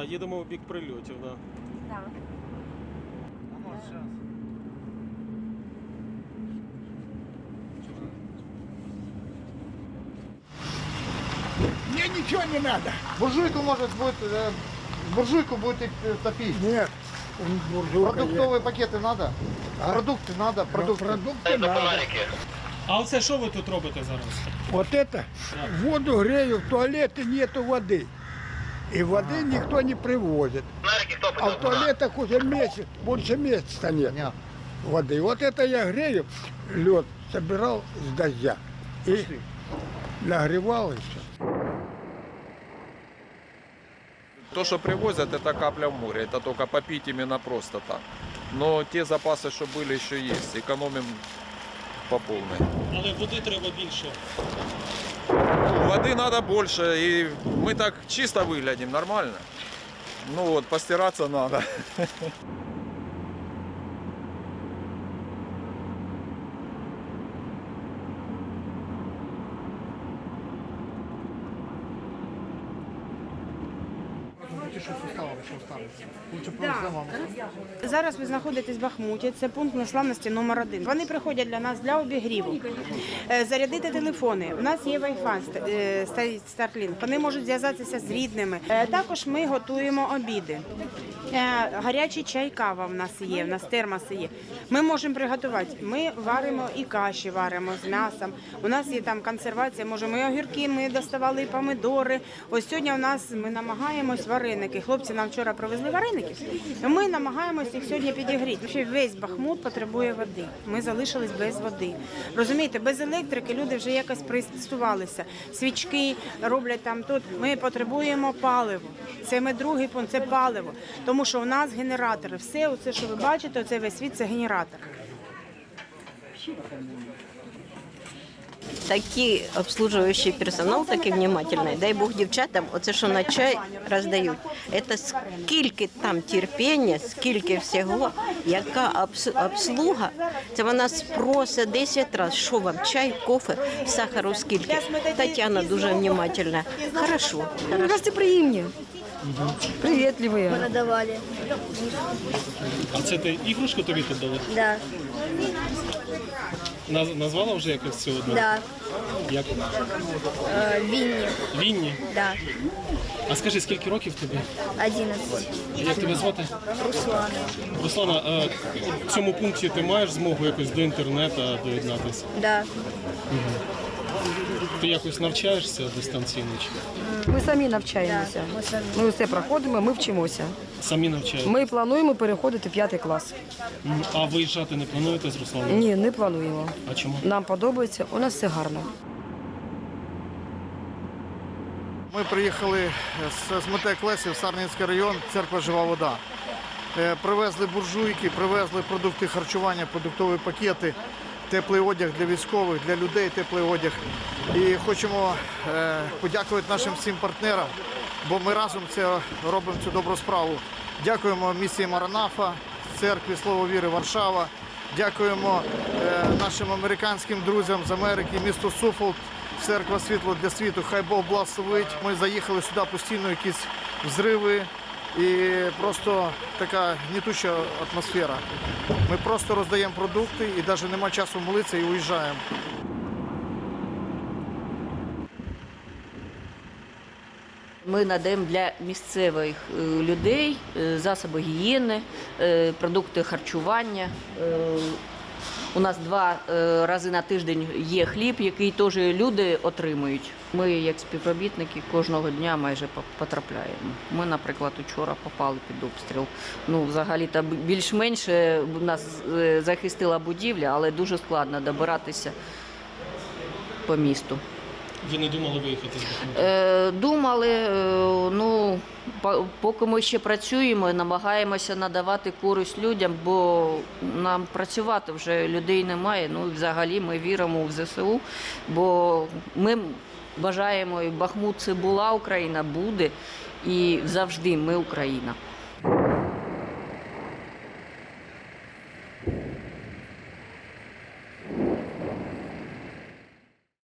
А, їдемо в бік прильотів, да. Так. Мне ничего не надо. Буржуйку может будет, э, буржуйку будете э, топить. Нет, он буржуйка Продуктовые пакеты надо? А? Продукты надо, есть. продукты. Продукты надо. А оце що ви тут робите зараз? Вот это, воду грею, в туалете нету воды. И воды никто не привозит. А в туалетах уже месяц, больше месяца нет Понятно. воды. Вот это я грею, лед собирал с дождя. И нагревал и все. То, что привозят, это капля в море. Это только попить именно просто так. Но те запасы, что были, еще есть. Экономим по полной. Але води треба більше. Воды надо больше, и мы так чисто выглядим, нормально. Ну вот, постираться надо. Зараз ви знаходитесь в Бахмуті. Це пункт незламності номер один. Вони приходять для нас для обігріву, Е, зарядити телефони. У нас є Wi-Fi е, Starlink. Вони можуть зв'язатися з рідними. Е, Також ми готуємо обіди. Е, Гарячий чай, кава в нас є, в нас термоси є. Ми можемо приготувати. Ми варимо і каші, варимо з м'ясом. У нас є там консервація. Можемо і огірки, ми доставали і помидори. Ось сьогодні у нас ми намагаємось вареники. Хлопці нам вчора привезли вареники. Ми намагаємось їх сьогодні підігріти. Ще весь Бахмут потребує води. Ми залишились без води. Розумієте, без електрики люди вже якось пристосувалися. Свічки роблять там тут. Ми потребуємо паливо. Це ми другий пункт, це паливо. Тому що у нас генератори. Все, оце, що ви бачите, оце весь світ це генератор. Такий обслуживающий персонал, такий внимательний. Дай Бог дівчатам, оце що на чай роздають. Це скільки там терпіння, скільки всього, яка обслуга. Це вона спросить 10 разів, що вам чай, кофе, сахару скільки. Тетяна дуже внимательна. Хорошо. Мне кажется, приимнее. Приветливые. Продавали. А це ти іграшку тобі тут дали? Да, Наз- Назвала вже якось цю одну? да. Як? Э, Винни, Вінні. да. А скажи, скільки років тобі? 11. Як тебе звати? Руслана. Руслана, а в цьому пункті ти маєш змогу якось до інтернету доєднатися? Да. Ти якось навчаєшся дистанційно чи Ми самі навчаємося. Ми. Все проходимо, ми вчимося. самі навчаєтеся? Ми плануємо переходити в п'ятий клас. А виїжджати не плануєте з Русланом? Ні, не плануємо. А чому? Нам подобається, у нас все гарно. Ми приїхали з Сметек Лесів, Сарненський район, церква Жива вода. Е, Привезли буржуйки, привезли продукти харчування, продуктові пакети, теплий одяг для військових, для людей теплий одяг. І хочемо е, подякувати нашим всім партнерам, бо ми разом це робимо цю добру справу. Дякуємо місії Маранафа, церкві Слово Віри Варшава. Дякуємо е, нашим американським друзям з Америки, місто Суфолк, церква світло для світу. Хай Бог благословить. Ми заїхали сюди постійно, якісь взриви і просто така гнітуча атмосфера. Ми просто роздаємо продукти і навіть нема часу молитися і уїжджаємо. Ми надаємо для місцевих е, людей е, засоби гігієни, е, продукти харчування. У нас два е, рази на тиждень є хліб, який теж люди отримують. Ми, як співробітники, кожного дня майже по- потрапляємо. Ми, наприклад, учора попали під обстріл. Ну, взагалі то більш-менш е, нас е, захистила будівля, але дуже складно добиратися по місту. Ви не думали виїхати з Бахмута? Е, Думали, ну поки ми ще працюємо, намагаємося надавати користь людям, бо нам працювати вже людей немає. Ну взагалі ми віримо в ЗСУ, бо ми бажаємо, і Бахмут це була Україна, буде і завжди ми Україна.